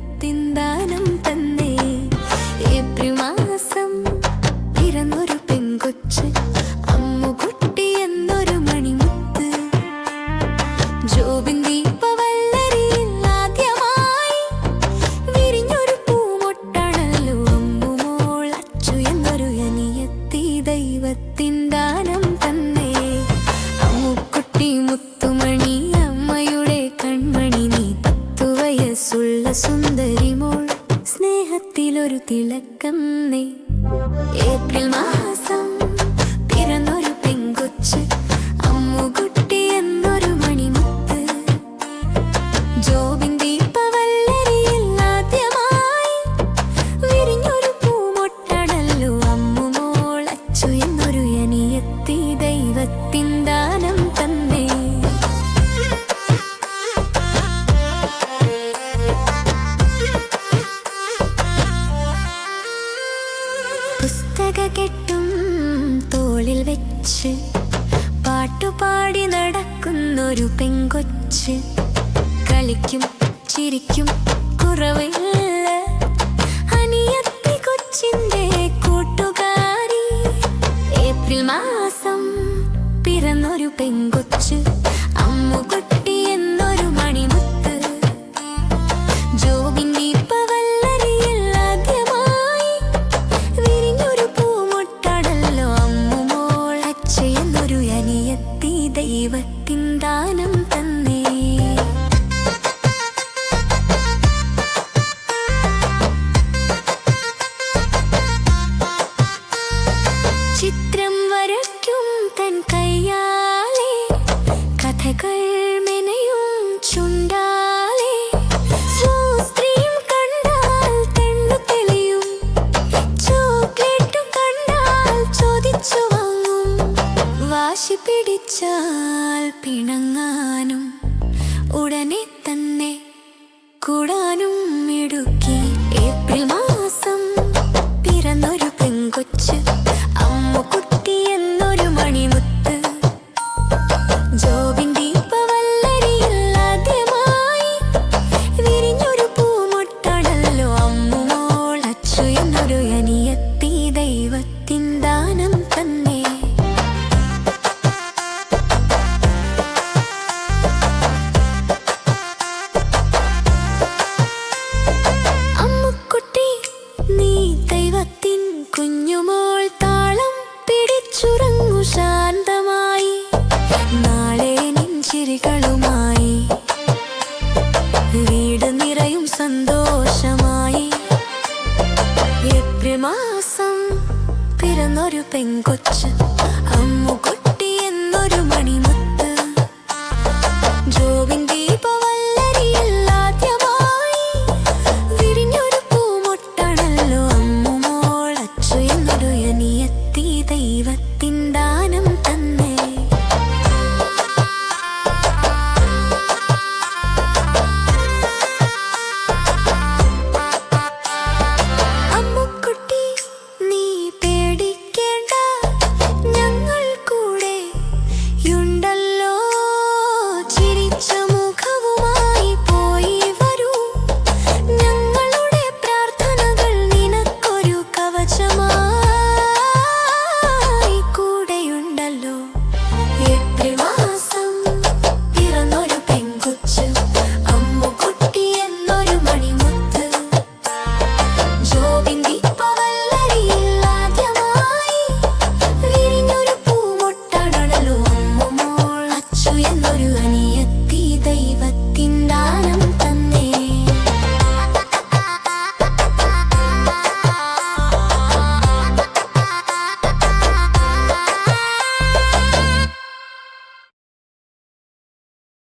ദൈവത്തിൻ ദാനം വിലക്കന്നേ ഏപ്രിൽ പുസ്തക കെട്ടും തോളിൽ വെച്ച് പാട്ടുപാടി നടക്കുന്നൊരു പെങ്കൊച്ച്. കളിക്കും ചിരിക്കും കുറവില്ല. അനിയത്തി കൊച്ചിന്റെ കൂട്ടുകാരി. ഏപ്രിൽ മാസം പിറന്നൊരു പെങ്കൊച്ച്. അമ്മുകുട്ടി ചിത്രം വരയ്ക്കും തൻ കയ്യാലെ. കഥകൾ മെനയും ചുണ്ടാലെ. സ്ത്രീയും കണ്ടാൽ തെണ്ണു തെളിയും. ചോക്ലേറ്റ് കണ്ടാൽ ചോദിച്ചു വാങ്ങും. വാശി പിടിച്ചാൽ പിണങ്ങാനും. ഉടനെ തന്നെ കൂടാനും. കുഞ്ഞുമോൾ താളം പിടിച്ചുറങ്ങു ശാന്തമായി. നാളെ നെഞ്ചിരികളുമായി. വീട് നിറയും സന്തോഷമായി. ഏപ്രിൽ മാസം പിറന്നൊരു പെങ്കൊച്ച്.